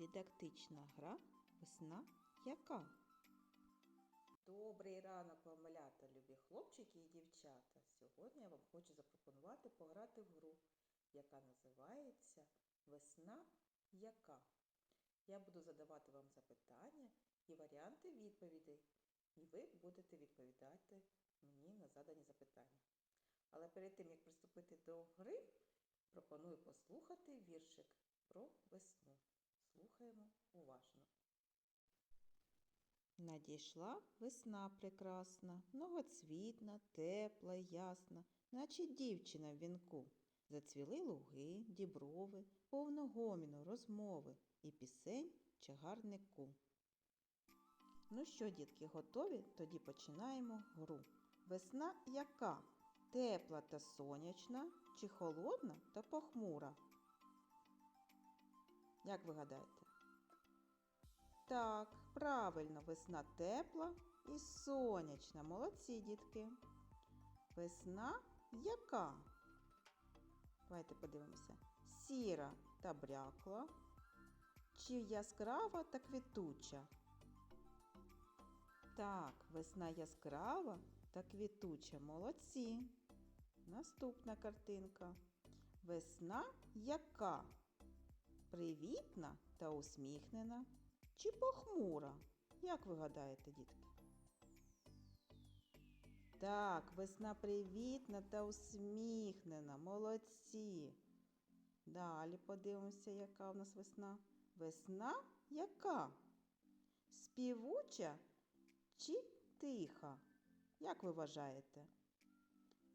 Дидактична гра весна яка? Добрий ранок вам, малята, любі хлопчики і дівчата. Сьогодні я вам хочу запропонувати пограти в гру, яка називається Весна яка. Я буду задавати вам запитання і варіанти відповідей, і ви будете відповідати мені на задані запитання. Але перед тим, як приступити до гри, пропоную послухати віршик про весну. Слухаємо уважно. Надійшла весна прекрасна, многоцвітна, тепла, ясна, наче дівчина в вінку. Зацвіли луги, діброви, повно гоміну, розмови і пісень чагарнику. Ну що, дітки, готові? Тоді починаємо гру. Весна яка? Тепла та сонячна, чи холодна та похмура? Як ви гадаєте? Так, правильно, весна тепла і сонячна. Молодці, дітки. Весна яка? Давайте подивимося. Сіра та брякла. Чи яскрава та квітуча? Так, весна яскрава та квітуча. Молодці. Наступна картинка. Весна яка? Привітна та усміхнена чи похмура? Як ви гадаєте, дітки? Так, весна привітна та усміхнена. Молодці. Далі подивимося, яка в нас весна. Весна яка? Співуча чи тиха? Як ви вважаєте?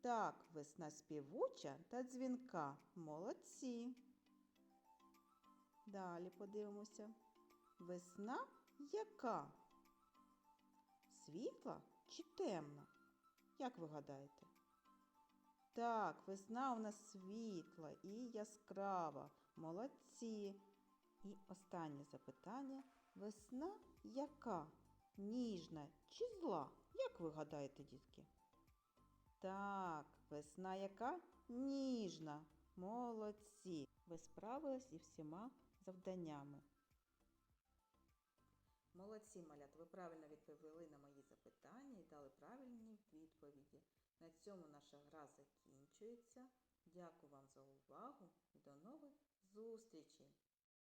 Так, весна співуча та дзвінка. Молодці. Далі подивимося. Весна яка? Світла чи темна? Як ви гадаєте? Так, весна у нас світла і яскрава. Молодці. І останнє запитання. Весна яка? Ніжна чи зла? Як ви гадаєте, дітки? Так, весна яка? Ніжна. Молодці. Ви справились із всіма завданнями. Молодці, малят! ви правильно відповіли на мої запитання і дали правильні відповіді. На цьому наша гра закінчується. Дякую вам за увагу і до нових зустрічей!